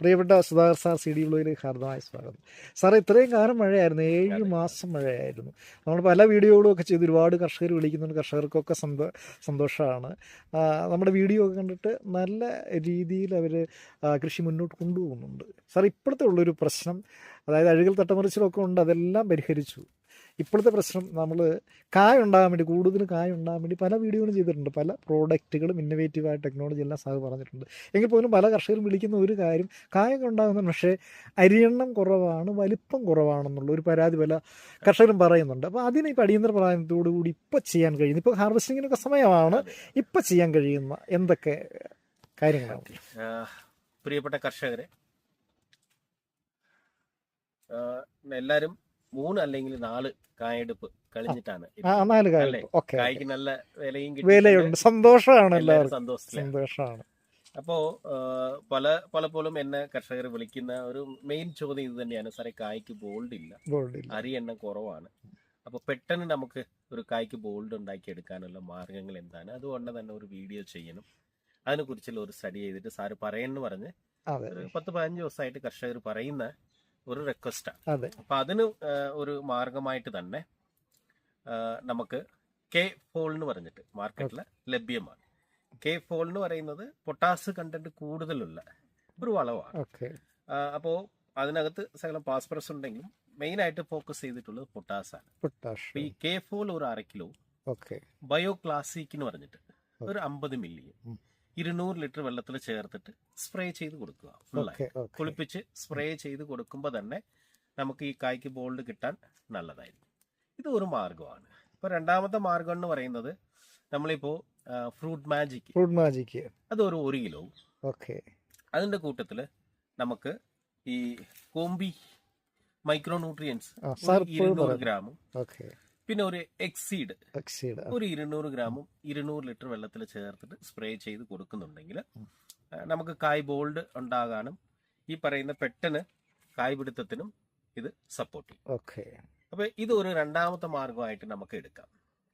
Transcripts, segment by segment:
പ്രിയപ്പെട്ട Sudhakar sir C D ബ്ലോയിലേക്ക് ഹാർദമായ സ്വാഗതം. സാർ ഇത്രയും കാലം മഴയായിരുന്നു. ഏഴ് മാസം മഴയായിരുന്നു. നമ്മൾ പല വീഡിയോകളും ഒക്കെ ചെയ്ത്. ഒരുപാട് കർഷകർ വിളിക്കുന്നുണ്ട്. കർഷകർക്കൊക്കെ സന്തോ സന്തോഷമാണ്. നമ്മുടെ വീഡിയോ ഒക്കെ കണ്ടിട്ട് നല്ല രീതിയിൽ അവർ കൃഷി മുന്നോട്ട് കൊണ്ടുപോകുന്നുണ്ട്. സാർ ഇപ്പോഴത്തെ ഉള്ളൊരു പ്രശ്നം അതായത് അഴുകൽ തട്ടമറിച്ചിലൊക്കെ ഉണ്ട്. അതെല്ലാം പരിഹരിച്ചു. ഇപ്പോഴത്തെ പ്രശ്നം നമ്മൾ കായ ഉണ്ടാകാൻ വേണ്ടി കൂടുതൽ കായ ഉണ്ടാകാൻ വേണ്ടി പല വീഡിയോകളും ചെയ്തിട്ടുണ്ട്. പല പ്രോഡക്റ്റുകളും ഇന്നോവേറ്റീവായ ടെക്നോളജി എല്ലാം സാഹ് പറഞ്ഞിട്ടുണ്ട്. എങ്കിൽ പോലും പല കർഷകരും വിളിക്കുന്ന ഒരു കാര്യം കായൊക്കെ ഉണ്ടാകുന്ന പക്ഷേ അരിയെണ്ണം കുറവാണ് വലിപ്പം കുറവാണെന്നുള്ള ഒരു പരാതി പല കർഷകരും പറയുന്നുണ്ട്. അപ്പോൾ അതിന് ഇപ്പോൾ അടിയന്തര പ്രായത്തോടുകൂടി കൂടി ഇപ്പോൾ ചെയ്യാൻ കഴിയുന്നു ഇപ്പോൾ ഹാർവസ്റ്റിങ്ങിനൊക്കെ സമയമാണ് ഇപ്പോൾ ചെയ്യാൻ കഴിയുന്ന എന്തൊക്കെ കാര്യങ്ങളാണ്? പ്രിയപ്പെട്ട കർഷകരെ എല്ലാവരും മൂന്ന് അല്ലെങ്കിൽ നാല് കായെടുപ്പ് കളിഞ്ഞിട്ടാണ്. നാല് കായ്ക്ക് നല്ല വിലയും വിലയുണ്ട്. സന്തോഷമാണ് സന്തോഷമാണ്. അപ്പോ പല പലപ്പോഴും എന്നെ കർഷകർ വിളിക്കുന്ന ഒരു മെയിൻ ചോദ്യം ഇത് തന്നെയാണ്. സാറേ കായ്ക്ക് ബോൾഡ് ഇല്ല. അരി എണ്ണം കുറവാണ്. അപ്പൊ പെട്ടെന്ന് നമുക്ക് ഒരു കായ്ക്ക് ബോൾഡ് ഉണ്ടാക്കി എടുക്കാനുള്ള മാർഗങ്ങൾ എന്താണ്? അതുകൊണ്ട് തന്നെ ഒരു വീഡിയോ ചെയ്യണം. അതിനെ കുറിച്ചുള്ള ഒരു സ്റ്റഡി ചെയ്തിട്ട് സാറ് പറയുന്നു പറഞ്ഞ് പത്ത് പതിനഞ്ച് ദിവസമായിട്ട് കർഷകർ പറയുന്ന ഒരു റിക്വസ്റ്റാണ് അതെ. അപ്പൊ അതിന് ഒരു മാർഗമായിട്ട് തന്നെ നമുക്ക് കെ ഫോൾ എന്ന് പറഞ്ഞിട്ട് മാർക്കറ്റിൽ ലഭ്യമാണ്. കെ ഫോൾ എന്ന് പറയുന്നത് പൊട്ടാസ് കണ്ടന്റ് കൂടുതലുള്ള ഒരു വളവാണ്. ഓക്കെ. അപ്പോ അതിനകത്ത് സകലം പാസ്പറസ് ഉണ്ടെങ്കിലും മെയിൻ ആയിട്ട് ഫോക്കസ് ചെയ്തിട്ടുള്ളത് പൊട്ടാസ്. ആണ് പൊട്ടാഷ് ഈ കെ ഫോൾ ഒരു അര കിലോ ബയോ ക്ലാസിക് എന്ന് പറഞ്ഞിട്ട് ഒരു അമ്പത് മില്ലിയും. ഇരുന്നൂറ് ലിറ്റർ വെള്ളത്തിൽ ചേർത്തിട്ട് സ്പ്രേ ചെയ്ത് കൊടുക്കുക. ഫുള്ളായി കുളിപ്പിച്ച് സ്പ്രേ ചെയ്ത് കൊടുക്കുമ്പോൾ തന്നെ നമുക്ക് ഈ കായ്ക്ക് ബോൾഡ് കിട്ടാൻ നല്ലതായിരിക്കും. ഇത് ഒരു മാർഗമാണ് ഇപ്പൊ രണ്ടാമത്തെ മാർഗം എന്ന് പറയുന്നത് നമ്മളിപ്പോ ഫ്രൂട്ട് മാജിക് ഫ്രൂട്ട് മാജിക് അത് ഒരു ഒരു കിലോ. ഓക്കെ. അതിന്റെ കൂട്ടത്തിൽ നമുക്ക് ഈ കോമ്പി മൈക്രോ ന്യൂട്രിയൻസ് ഇരുന്നൂറ് ഗ്രാമും ഓക്കെ. പിന്നെ ഒരു എക്സീഡ് എക്സീഡ് ഒരു ഇരുന്നൂറ് ഗ്രാമും ഇരുന്നൂറ് ലിറ്റർ വെള്ളത്തിൽ ചേർത്തിട്ട് സ്പ്രേ ചെയ്ത് കൊടുക്കുന്നുണ്ടെങ്കിൽ നമുക്ക് കായ് ബോൾഡ് ഉണ്ടാകാനും ഈ പറയുന്ന പെട്ടെന്ന് കായ് പിടുത്തത്തിനും ഇത് സപ്പോർട്ട് ചെയ്യും. ഓക്കെ അപ്പൊ ഇത് ഒരു രണ്ടാമത്തെ മാർഗമായിട്ട് നമുക്ക് എടുക്കാം.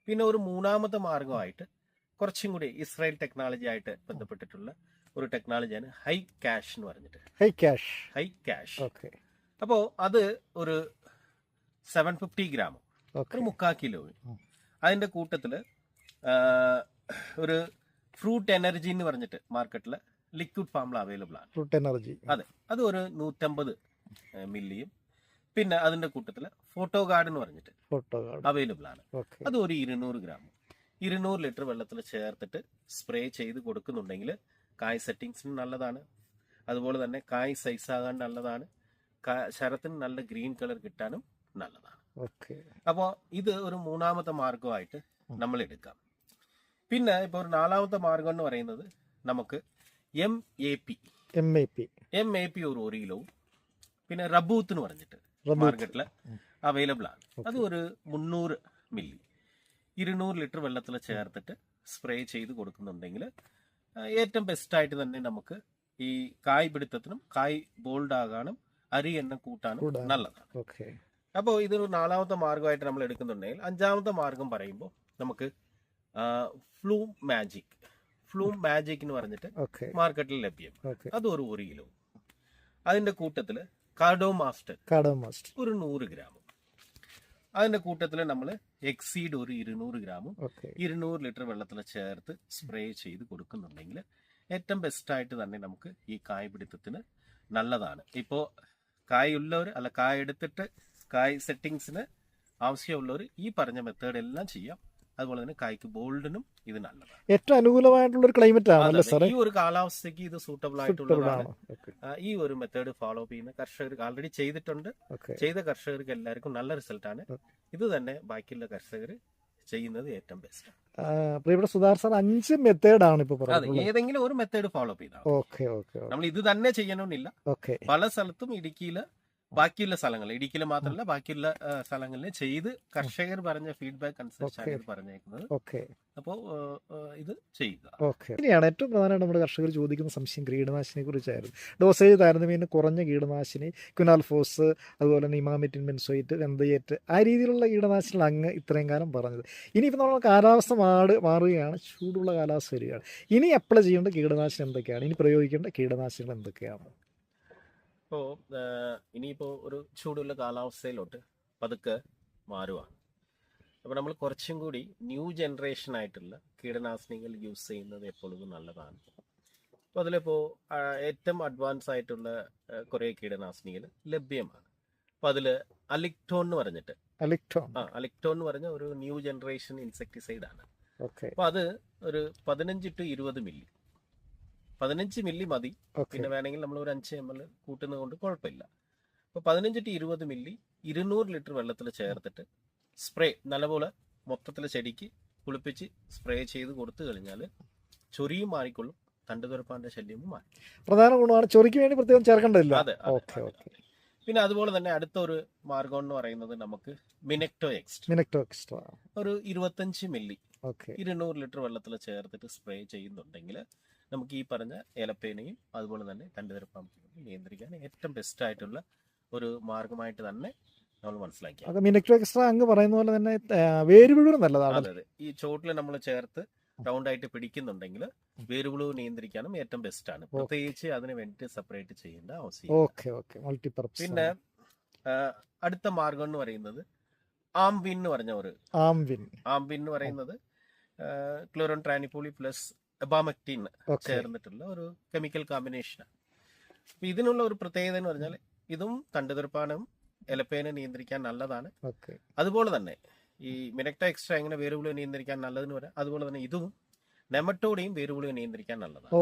പിന്നെ ഒരു മൂന്നാമത്തെ മാർഗമായിട്ട് കുറച്ചും കൂടി ഇസ്രായേൽ ടെക്നോളജി ആയിട്ട് ബന്ധപ്പെട്ടിട്ടുള്ള ഒരു ടെക്നോളജിയാണ് ഹൈ ക്യാഷ് എന്ന് പറഞ്ഞിട്ട്. High cash high cash okay അപ്പോൾ അത് ഒരു സെവൻ ഫിഫ്റ്റി ഗ്രാമും. ഒരു മുക്കാൽ കിലോ. അതിന്റെ കൂട്ടത്തിൽ ഒരു ഫ്രൂട്ട് എനർജി എന്ന് പറഞ്ഞിട്ട് മാർക്കറ്റിൽ ലിക്വിഡ് ഫാമിൽ അവൈലബിൾ ആണ്. Fruit energy. അതെ. അത് ഒരു നൂറ്റമ്പത് മില്ലിയും. പിന്നെ അതിന്റെ കൂട്ടത്തിൽ ഫോട്ടോ ഗാർഡ് എന്ന് പറഞ്ഞിട്ട് ഫോട്ടോ ഗാർഡ്. അവൈലബിൾ ആണ്. അത് ഒരു ഇരുന്നൂറ് ഗ്രാമും ഇരുന്നൂറ് ലിറ്റർ വെള്ളത്തിൽ ചേർത്തിട്ട് സ്പ്രേ ചെയ്ത് കൊടുക്കുന്നുണ്ടെങ്കിൽ കായ് സെറ്റിങ്സിന് നല്ലതാണ്. അതുപോലെ തന്നെ കായ് സൈസ് ആകാൻ നല്ലതാണ്. ശരത്തിന് നല്ല ഗ്രീൻ കളർ കിട്ടാനും നല്ലതാണ്. അപ്പോൾ ഇത് ഒരു മൂന്നാമത്തെ മാർഗമായിട്ട് നമ്മൾ എടുക്കാം. പിന്നെ ഇപ്പോൾ ഒരു നാലാമത്തെ മാർഗം എന്ന് പറയുന്നത് നമുക്ക് M A P M A P M A P ഒരു ഒരു കിലോവും പിന്നെ റബൂത്ത് എന്ന് പറഞ്ഞിട്ട്. മാർക്കറ്റിൽ. അവൈലബിൾ ആണ്. അത് ഒരു മുന്നൂറ് മില്ലി. ഇരുന്നൂറ് ലിറ്റർ വെള്ളത്തിൽ ചേർത്തിട്ട് സ്പ്രേ ചെയ്ത് കൊടുക്കുന്നുണ്ടെങ്കിൽ ഏറ്റവും ബെസ്റ്റായിട്ട് തന്നെ നമുക്ക് ഈ കായ് പിടുത്തത്തിനും കായ് ബോൾഡ് ആകാനും അരി എണ്ണം കൂട്ടാനും. നല്ലതാണ്. അപ്പോൾ ഇതൊരു നാലാമത്തെ മാർഗമായിട്ട് നമ്മൾ എടുക്കുന്നുണ്ടെങ്കിൽ അഞ്ചാമത്തെ മാർഗം പറയുമ്പോൾ നമുക്ക് ഫ്ലൂം മാജിക് ഫ്ലൂം മാജിക് എന്ന് പറഞ്ഞിട്ട് മാർക്കറ്റിൽ ലഭ്യം. അത് ഒരു ഒരു കിലോ അതിന്റെ കൂട്ടത്തിൽ കാർഡോ മാസ്റ്റർ കാട മാസ്റ്റർ ഒരു നൂറ് ഗ്രാമും അതിന്റെ കൂട്ടത്തിൽ നമ്മൾ എക്സീഡ് ഒരു ഇരുന്നൂറ് ഗ്രാമും ഇരുന്നൂറ് ലിറ്റർ വെള്ളത്തിൽ ചേർത്ത് സ്പ്രേ ചെയ്ത് കൊടുക്കുന്നുണ്ടെങ്കിൽ ഏറ്റവും ബെസ്റ്റ് ആയിട്ട് തന്നെ നമുക്ക് ഈ കായ് പിടുത്തത്തിന് നല്ലതാണ്. ഇപ്പോൾ കായ് ഉള്ളവർ അല്ല കായ എടുത്തിട്ട് കായ് സെറ്റിങ്സിന് ആവശ്യമുള്ളവർ ഈ പറഞ്ഞ മെത്തേഡ് എല്ലാം ചെയ്യാം. അതുപോലെ തന്നെ കായ്ക്ക് ബോൾഡിനും ഇത് നല്ലതാണ്. ഏറ്റവും അനുകൂലമായിട്ടുള്ള ഒരു ക്ലൈമറ്റ് ആണ് ഈ ഒരു കാലാവസ്ഥയ്ക്ക് ഇത് സൂട്ടബിൾ ആയിട്ടുള്ളതാണ്. ഈ ഒരു മെത്തേഡ് ഫോളോ ചെയ്യുന്ന കർഷകർക്ക് ആൾറെഡി ചെയ്തിട്ടുണ്ട്. ചെയ്ത കർഷകർക്ക് എല്ലാവർക്കും നല്ല റിസൾട്ടാണ് ആണ്. ഇത് തന്നെ ബാക്കിയുള്ള കർഷകർ ചെയ്യുന്നത് ഏറ്റവും ബെസ്റ്റ് ഇവിടെ സുധാർ സാർ അഞ്ച് മെത്തേഡാണ് ഇപ്പൊ ഏതെങ്കിലും ഒരു മെത്തേഡ് ഫോളോ ചെയ്താൽ മതി. ഓക്കെ ഓക്കെ നമ്മൾ ഇത് തന്നെ ചെയ്യണമെന്നില്ല. പല സ്ഥലത്തും ഇടുക്കിയിൽ ബാക്കിയുള്ള സ്ഥലങ്ങൾ ഇടുക്കിയിൽ മാത്രമല്ല ബാക്കിയുള്ള സ്ഥലങ്ങളിൽ ചെയ്ത് കർഷകർ പറഞ്ഞ ഫീഡ്ബാക്ക് അനുസരിച്ചാണ് പറഞ്ഞേക്കുന്നത്. ഓക്കെ. അപ്പോ ആ, ആ, ഇത് ചെയ്യുക. ഓക്കെ. ഇനിയാണ് ഏറ്റവും പ്രധാനമായിട്ട് നമ്മുടെ കർഷകർ ചോദിക്കുന്ന സംശയം കീടനാശിനിയെ കുറിച്ചായിരുന്നു. ഡോസേജ് താരതമ്യേന കുറഞ്ഞ കീടനാശിനി ക്വിനാൽഫോസ് അതുപോലെ തന്നെ ഇമാമിറ്റിൻ മെൻസോയിറ്റ് വെന്തയേറ്റ് ആ രീതിയിലുള്ള കീടനാശിനികൾ അങ്ങ് ഇത്രയും കാലം പറഞ്ഞത്. ഇനിയിപ്പോൾ നമ്മൾ കാലാവസ്ഥ മാട് മാറുകയാണ് ചൂടുള്ള കാലാവസ്ഥ വരികയാണ്. ഇനി അപ്ലൈ ചെയ്യേണ്ട കീടനാശിനി എന്തൊക്കെയാണ്? ഇനി പ്രയോഗിക്കേണ്ട കീടനാശിനികൾ എന്തൊക്കെയാണ്? ഇപ്പോൾ ഇനിയിപ്പോൾ ഒരു ചൂടുള്ള കാലാവസ്ഥയിലോട്ട് പതുക്കെ മാറുവാണ്. അപ്പോൾ നമ്മൾ കുറച്ചും കൂടി ന്യൂ ജനറേഷൻ ആയിട്ടുള്ള കീടനാശിനികൾ യൂസ് ചെയ്യുന്നത് എപ്പോഴും നല്ലതാണ്. അപ്പോൾ അതിലിപ്പോൾ ഏറ്റവും അഡ്വാൻസ് ആയിട്ടുള്ള കുറേ കീടനാശിനികൾ ലഭ്യമാണ്. അപ്പോൾ അതിൽ അലിക്ടോൺ എന്ന് പറഞ്ഞിട്ട് അലിക്ടോൺ. ആ അലിക്ടോൺ എന്ന് പറഞ്ഞ ഒരു ന്യൂ ജനറേഷൻ ഇൻസെക്ടിസൈഡ് ആണ് അപ്പോൾ അത് ഒരു പതിനഞ്ച് ടു ഇരുപത് മില്ലി. പതിനഞ്ച് മില്ലി മതി. പിന്നെ വേണമെങ്കിൽ നമ്മൾ ഒരു അഞ്ച് എം എൽ കൂട്ടുന്നത് കൊണ്ട് കുഴപ്പമില്ല. അപ്പോൾ പതിനഞ്ച് ടു ഇരുപത് മില്ലി ഇരുന്നൂറ് ലിറ്റർ വെള്ളത്തിൽ ചേർത്തിട്ട് സ്പ്രേ നല്ലപോലെ മൊത്തത്തിൽ ചെടിക്ക് കുളിപ്പിച്ച് സ്പ്രേ ചെയ്ത് കൊടുത്തു കഴിഞ്ഞാൽ ചൊറിയും മാറിക്കൊള്ളും തണ്ടുതുരപ്പാന്റെ ശല്യവും മാറി. പ്രധാന ഗുണമാണ് ചൊറിക്ക് വേണ്ടി പ്രത്യേകം ചേർക്കേണ്ടതില്ല. അതെ ഓക്കെ ഓക്കെ. പിന്നെ അതുപോലെ തന്നെ അടുത്തൊരു മാർഗം എന്ന് പറയുന്നത് നമുക്ക് മിനക്ടോ എക്സ്ട്രാ മിനക്ടോ എക്സ്ട്രാ ഒരു ഇരുപത്തഞ്ച് മില്ലി ഇരുന്നൂറ് ലിറ്റർ വെള്ളത്തിൽ ചേർത്തിട്ട് സ്പ്രേ ചെയ്യുന്നുണ്ടെങ്കിൽ നമുക്ക് ഈ പറഞ്ഞ ഏലപ്പേനയും അതുപോലെ തന്നെ തണ്ടുതിരപ്പാമ്പ് നിയന്ത്രിക്കാൻ ഏറ്റവും ബെസ്റ്റ് ആയിട്ടുള്ള ഒരു മാർഗമായിട്ട് തന്നെ നമ്മൾ മനസ്സിലാക്കി. മിനക്ടോ എക്സ്ട്രാ അങ്ങ് പറയുന്ന പോലെ തന്നെ നല്ലതാണ്. അതെ ഈ ചോട്ടിൽ നമ്മൾ ചേർത്ത് റൗണ്ട് ആയിട്ട് പിടിക്കുന്നുണ്ടെങ്കിൽ വേരുപുളു നിയന്ത്രിക്കാനും ഏറ്റവും ബെസ്റ്റ് ആണ്. പ്രത്യേകിച്ച് അതിന് വേണ്ടിയിട്ട് സെപ്പറേറ്റ് ചെയ്യേണ്ട ആവശ്യം പിന്നെ അടുത്ത മാർഗം എന്ന് പറയുന്നത് ആംബിൻ എന്ന് പറഞ്ഞ ഒരു ആംബിൻ ആംബിൻ എന്ന് പറയുന്നത് ക്ലോറോൺ ട്രാനിപ്പോളി പ്ലസ് ഓക്കെ ചേർന്നിട്ടുള്ള ഒരു കെമിക്കൽ കോമ്പിനേഷനാണ് അപ്പൊ ഇതിനുള്ള ഒരു പ്രത്യേകത എന്ന് പറഞ്ഞാൽ ഇതും തണ്ടുതീർപ്പാനും എലപ്പേനെ നിയന്ത്രിക്കാൻ നല്ലതാണ്. അതുപോലെ തന്നെ ഈ മിനക്ട എക്സ്ട്രാ എങ്ങനെ വേരുകളെ നിയന്ത്രിക്കാൻ നല്ലതെന്ന് പറയാം അതുപോലെ തന്നെ ഇതും നെമറ്റോടെയും വേരുകളെ നിയന്ത്രിക്കാൻ നല്ലതാണ്.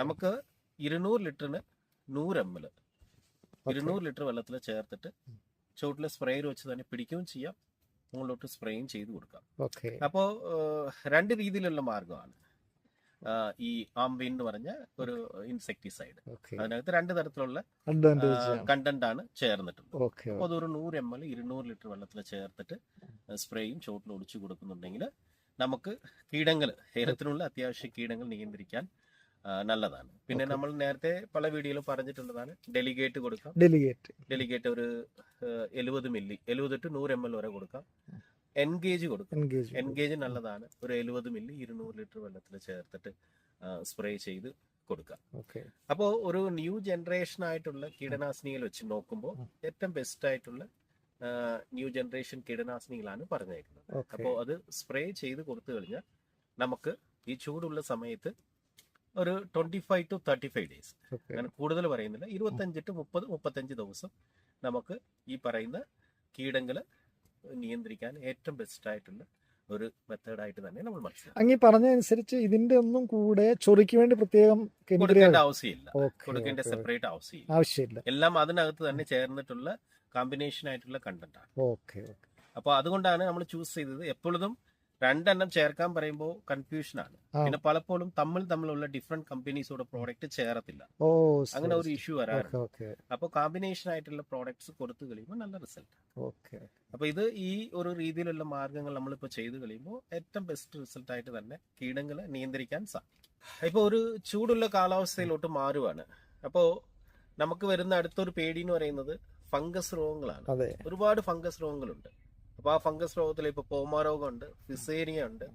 നമുക്ക് ഇരുന്നൂറ് ലിറ്ററിന് നൂറ് എം എൽ ഇരുന്നൂറ് ലിറ്റർ വെള്ളത്തിൽ ചേർത്തിട്ട് ചുവട്ടിൽ സ്പ്രേയർ വെച്ച് തന്നെ പിടിക്കുകയും ചെയ്യാം. മുകളിലോട്ട് സ്പ്രേയും ചെയ്ത് കൊടുക്കാം. അപ്പോ അപ്പോൾ രണ്ട് രീതിയിലുള്ള മാർഗമാണ് ഈ ആംബിൻ എന്ന് പറഞ്ഞ ഒരു ഇൻസെക്ടിസൈഡ് അതിനകത്ത് രണ്ട് തരത്തിലുള്ള കണ്ടന്റ് ആണ് ചേർന്നിട്ടുള്ളത്. അപ്പോൾ അതൊരു നൂറ് എം എൽ ഇരുന്നൂറ് ലിറ്റർ വെള്ളത്തിൽ ചേർത്തിട്ട് സ്പ്രേയും ചോട്ടിൽ ഒടിച്ചു കൊടുക്കുന്നുണ്ടെങ്കിൽ നമുക്ക് കീടങ്ങൾ ഹേരത്തിനുള്ള അത്യാവശ്യ കീടങ്ങൾ നിയന്ത്രിക്കാൻ നല്ലതാണ്. പിന്നെ നമ്മൾ നേരത്തെ പല വീഡിയോയിലും പറഞ്ഞിട്ടുള്ളതാണ് ഡെലിഗേറ്റ് കൊടുക്കാം. ഡെലിഗേറ്റ് ഡെലിഗേറ്റ് ഒരു എഴുപത് മില്ലി എഴുപത് ടു നൂറ് എം എൽ വരെ കൊടുക്കാം. എൻഗേജ് കൊടുക്കും. എൻഗേജ് എൻഗേജ് നല്ലതാണ്. ഒരു എഴുപത് മില്ലി ഇരുന്നൂറ് ലിറ്റർ വെള്ളത്തിൽ ചേർത്തിട്ട് സ്പ്രേ ചെയ്ത് കൊടുക്കാം അപ്പോൾ ഒരു ന്യൂ ജനറേഷൻ ആയിട്ടുള്ള കീടനാശിനികൾ വെച്ച് നോക്കുമ്പോൾ ഏറ്റവും ബെസ്റ്റ് ആയിട്ടുള്ള ന്യൂ ജനറേഷൻ കീടനാശിനികളാണ് പറഞ്ഞേക്കുന്നത്. അപ്പോൾ അത് സ്പ്രേ ചെയ്ത് കൊടുത്തു കഴിഞ്ഞാൽ നമുക്ക് ഈ ചൂടുള്ള സമയത്ത് ഒരു twenty five to thirty five days അങ്ങനെ ഞാൻ കൂടുതൽ പറയുന്നില്ല. ഇരുപത്തഞ്ച് ടു മുപ്പത് മുപ്പത്തഞ്ച് ദിവസം നമുക്ക് ഈ പറയുന്ന കീടങ്ങൾ നിയന്ത്രിക്കാൻ ഏറ്റവും ബെസ്റ്റ് ആയിട്ടുള്ള ഒരു മെത്തേഡായിട്ട് തന്നെ നമ്മൾ മനസ്സിലാക്കും അങ്ങ് പറഞ്ഞതനുസരിച്ച് ഇതിന്റെ ഒന്നും കൂടെ ചൊറിക്ക് വേണ്ടി പ്രത്യേകം കൊടുക്കേണ്ട ആവശ്യമില്ല. കൊടുക്കേണ്ട സെപ്പറേറ്റ് ആവശ്യമില്ല. ആവശ്യമില്ല. എല്ലാം അതിനകത്ത് തന്നെ ചേർന്നിട്ടുള്ള കോമ്പിനേഷൻ ആയിട്ടുള്ള കണ്ടന്റ് ആണ്. Okay okay. അപ്പോൾ അതുകൊണ്ടാണ് നമ്മൾ ചൂസ് ചെയ്തത് എപ്പോഴും രണ്ടെണ്ണം ചേർക്കാൻ പറയുമ്പോൾ കൺഫ്യൂഷൻ ആണ്. പിന്നെ പലപ്പോഴും തമ്മിൽ തമ്മിലുള്ള ഡിഫറെന്റ് കമ്പനീസോടെ പ്രോഡക്റ്റ് ചേരത്തില്ല. ഓ അങ്ങനെ ഒരു ഇഷ്യൂ വരാറുണ്ട്. അപ്പോൾ കോമ്പിനേഷൻ ആയിട്ടുള്ള പ്രോഡക്ട്സ് കൊടുത്തു കഴിയുമ്പോൾ നല്ല റിസൾട്ട് അപ്പൊ ഇത് ഈ ഒരു രീതിയിലുള്ള മാർഗങ്ങൾ നമ്മളിപ്പോൾ ചെയ്തു കഴിയുമ്പോൾ ഏറ്റവും ബെസ്റ്റ് റിസൾട്ട് ആയിട്ട് തന്നെ കീടങ്ങളെ നിയന്ത്രിക്കാൻ സാധിക്കും. ഇപ്പോൾ ഒരു ചൂടുള്ള കാലാവസ്ഥയിലോട്ട് മാറുവാണ്. അപ്പോൾ നമുക്ക് വരുന്ന അടുത്തൊരു പേടി എന്ന് പറയുന്നത് ഫംഗസ് രോഗങ്ങളാണ്. ഒരുപാട് ഫംഗസ് രോഗങ്ങളുണ്ട്. അപ്പോൾ ആ ഫംഗസ് രോഗത്തിൽ ഇപ്പോൾ പോമ രോഗമുണ്ട് ഫിസേരിയ ഉണ്ട്.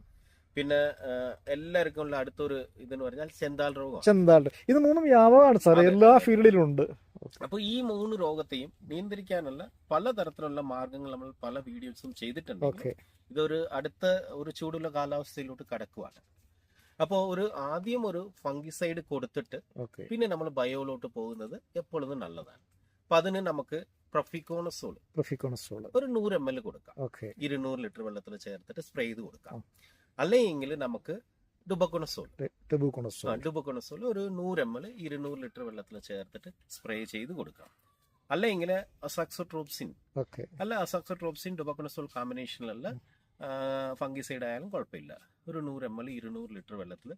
പിന്നെ എല്ലാവർക്കും ഉള്ള അടുത്തൊരു ഇതെന്ന് പറഞ്ഞാൽ ചെന്താൽ രോഗം ചെന്താൽ. ഇത് മൂന്നും വ്യാപകമാണ് സാർ എല്ലാ ഫീൽഡിലും ഉണ്ട് അപ്പോൾ ഈ മൂന്ന് രോഗത്തെയും നിയന്ത്രിക്കാനുള്ള പലതരത്തിലുള്ള മാർഗങ്ങൾ നമ്മൾ പല വീഡിയോസും ചെയ്തിട്ടുണ്ട്. ഇതൊരു അടുത്ത ഒരു ചൂടുള്ള കാലാവസ്ഥയിലോട്ട് കടക്കുവാണ്. അപ്പോൾ ഒരു ആദ്യം ഒരു ഫംഗിസൈഡ് കൊടുത്തിട്ട് പിന്നെ നമ്മൾ ബയോയിലോട്ട് പോകുന്നത് എപ്പോഴും നല്ലതാണ്. അപ്പൊ അതിന് നമുക്ക് പ്രൊഫിക്കോണസോൾ പ്രൊഫിക്കോണസോൾ ഒരു നൂറ് എം എൽ കൊടുക്കാം. ഓക്കെ. ഇരുന്നൂറ് ലിറ്റർ വെള്ളത്തിൽ ചേർത്തിട്ട് സ്പ്രേ ചെയ്ത് കൊടുക്കാം. അല്ലെങ്കിൽ നമുക്ക് ഡുബക്കോണസോൾ ആ ടെബുക്കോണസ്ട്രോൾ ഡുബക്കോണസോൾ ഒരു നൂറ് എം എൽ ഇരുന്നൂറ് ലിറ്റർ വെള്ളത്തിൽ ചേർത്തിട്ട് സ്പ്രേ ചെയ്ത് കൊടുക്കാം. അല്ലെങ്കിൽ അസാക്സോട്രോപ്സിൻ. ഓക്കെ. അല്ല അസാക്സോട്രോപ്സിൻ ഡുബക്കോണസോൾ കോമ്പിനേഷനിലുള്ള ഫംഗിസൈഡ് ആയാലും കുഴപ്പമില്ല. ഒരു നൂറ് എം എൽ ഇരുന്നൂറ് ലിറ്റർ വെള്ളത്തിൽ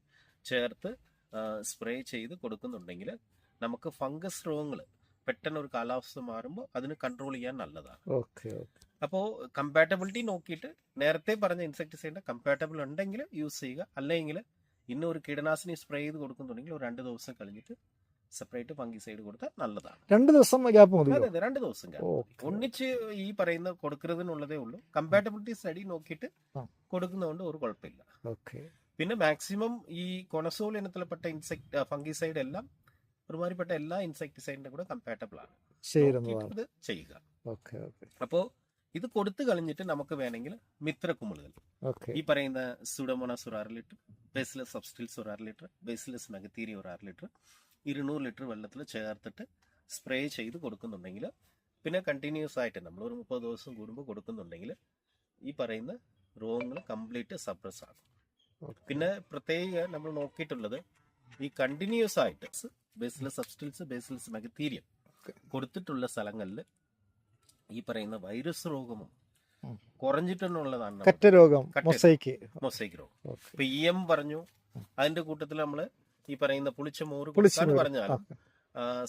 ചേർത്ത് സ്പ്രേ ചെയ്ത് കൊടുക്കുന്നുണ്ടെങ്കിൽ നമുക്ക് ഫംഗസ് രോഗങ്ങൾ പെട്ടെന്ന് ഒരു കാലാവസ്ഥ മാറുമ്പോൾ അതിന് കൺട്രോൾ ചെയ്യാൻ നല്ലതാണ്. Okay okay. അപ്പോൾ കമ്പാറ്റബിലിറ്റി നോക്കിയിട്ട് നേരത്തെ പറഞ്ഞ ഇൻസെക്ടിസൈഡിന്റെ കമ്പാറ്റബിൾ ഉണ്ടെങ്കിൽ യൂസ് ചെയ്യുക. അല്ലെങ്കിൽ ഇന്ന് ഒരു കീടനാശിനി സ്പ്രേ ചെയ്ത് കൊടുക്കുന്നുണ്ടെങ്കിൽ ഒരു രണ്ട് ദിവസം കഴിഞ്ഞിട്ട് സെപ്പറേറ്റ് ഫംഗിസൈഡ് കൊടുത്താൽ നല്ലതാണ്. രണ്ട് ദിവസം ഗ്യാപ്പ് മതി അതെ അതെ രണ്ട് ദിവസം. ഒന്നിച്ച് ഈ പറയുന്ന കൊടുക്കരുതെന്നുള്ളതേ ഉള്ളൂ. കമ്പാറ്റബിലിറ്റി സ്റ്റഡി നോക്കിയിട്ട് കൊടുക്കുന്നതുകൊണ്ട് ഒരു കുഴപ്പമില്ല. പിന്നെ മാക്സിമം ഈ കൊണസോൾ ഇനത്തിൽപ്പെട്ട ഇൻസെക്ട് ഫംഗിസൈഡ് എല്ലാം ഒരുമാതിരിപ്പെട്ട എല്ലാ ഇൻസെക്ടിസൈഡിന്റെ കൂടെ കമ്പാറ്റബിൾ ആണ്. ഇത് ചെയ്യുക. അപ്പോ ഇത് കൊടുത്തു കളഞ്ഞിട്ട് നമുക്ക് വേണമെങ്കിൽ മിത്ര കുമിളുകൾ. ഈ പറയുന്ന സുഡമോണ ഒരു അര ലിറ്റർ ബേസിലസ് സബ്സ്റ്റിൽസ് ഒരു ലിറ്റർ ബേസിലസ് മെഗത്തീരി ഒരു അര ലിറ്റർ ഇരുന്നൂറ് ലിറ്റർ വെള്ളത്തിൽ ചേർത്തിട്ട് സ്പ്രേ ചെയ്ത് കൊടുക്കുന്നുണ്ടെങ്കിൽ പിന്നെ കണ്ടിന്യൂസ് ആയിട്ട് നമ്മൾ ഒരു മുപ്പത് ദിവസം കൂടുമ്പോൾ കൊടുക്കുന്നുണ്ടെങ്കിൽ ഈ പറയുന്ന രോഗങ്ങൾ കംപ്ലീറ്റ് സപ്രസ് ആകും. പിന്നെ പ്രത്യേക നമ്മൾ നോക്കിയിട്ടുള്ളത് ഈ കണ്ടിന്യൂസ് ആയിട്ട് ബേസിലെ സബ്സ്റ്റൻസ് ബേസിലെസ് മെഗത്തീരിയം കൊടുത്തിട്ടുള്ള സ്ഥലങ്ങളിൽ ഈ പറയുന്ന വൈറസ് രോഗമോ. കുറഞ്ഞിട്ടെന്നുള്ളതാണ് കറ്റ രോഗം മൊസൈക്ക് മൊസൈക്ക് രോഗം. ഇപ്പൊ ഇ എം പറഞ്ഞു അതിന്റെ കൂട്ടത്തിൽ നമ്മൾ ഈ പറയുന്ന പുളിച്ച മോറ് പുളിച്ച പറഞ്ഞാൽ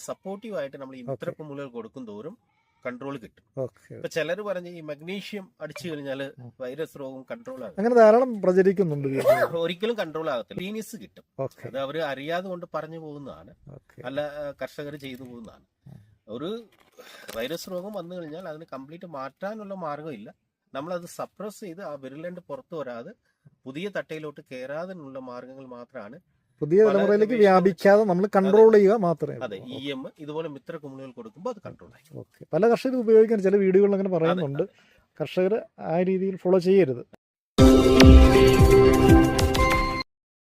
സപ്പോർട്ടീവ് ആയിട്ട് നമ്മൾ ഈ മിത്രക്കുമുളുകൾ കൊടുക്കും തോറും കൺട്രോൾ കിട്ടും. ഇപ്പൊ ചിലർ പറഞ്ഞ് ഈ മഗ്നീഷ്യം അടിച്ചു കഴിഞ്ഞാൽ വൈറസ് രോഗം കൺട്രോൾ ആകും. അങ്ങനെ ധാരാളം പ്രചരിക്കുന്നുണ്ട്. ഒരിക്കലും കൺട്രോൾ ആകത്തില്ല. ക്ലീനിസ് കിട്ടും. അത് അവർ അറിയാതെ കൊണ്ട് പറഞ്ഞു പോകുന്നതാണ്. അല്ല കർഷകർ ചെയ്തു പോകുന്നതാണ്. ഒരു വൈറസ് രോഗം വന്നു കഴിഞ്ഞാൽ അതിന് കംപ്ലീറ്റ് മാറ്റാനുള്ള മാർഗമില്ല. നമ്മളത് സപ്രസ് ചെയ്ത് ആ വിരലണ്ട് പുറത്തു വരാതെ പുതിയ തട്ടയിലോട്ട് കയറാതിനുള്ള മാർഗങ്ങൾ മാത്രമാണ് പുതിയ തലമുറയിലേക്ക് വ്യാപിക്കാതെ നമ്മൾ കൺട്രോൾ ചെയ്യുക മാത്രമേ അതെ ഇ എം ഇതുപോലെ മിത്ര കുമിളുകൾ കൊടുക്കുമ്പോൾ അത് കൺട്രോൾ ആയി. ഓക്കെ പല കർഷകരും ഉപയോഗിക്കാൻ ചില വീഡിയോകളിൽ അങ്ങനെ പറയുന്നുണ്ട്. കർഷകർ ആ രീതിയിൽ ഫോളോ ചെയ്യരുത്.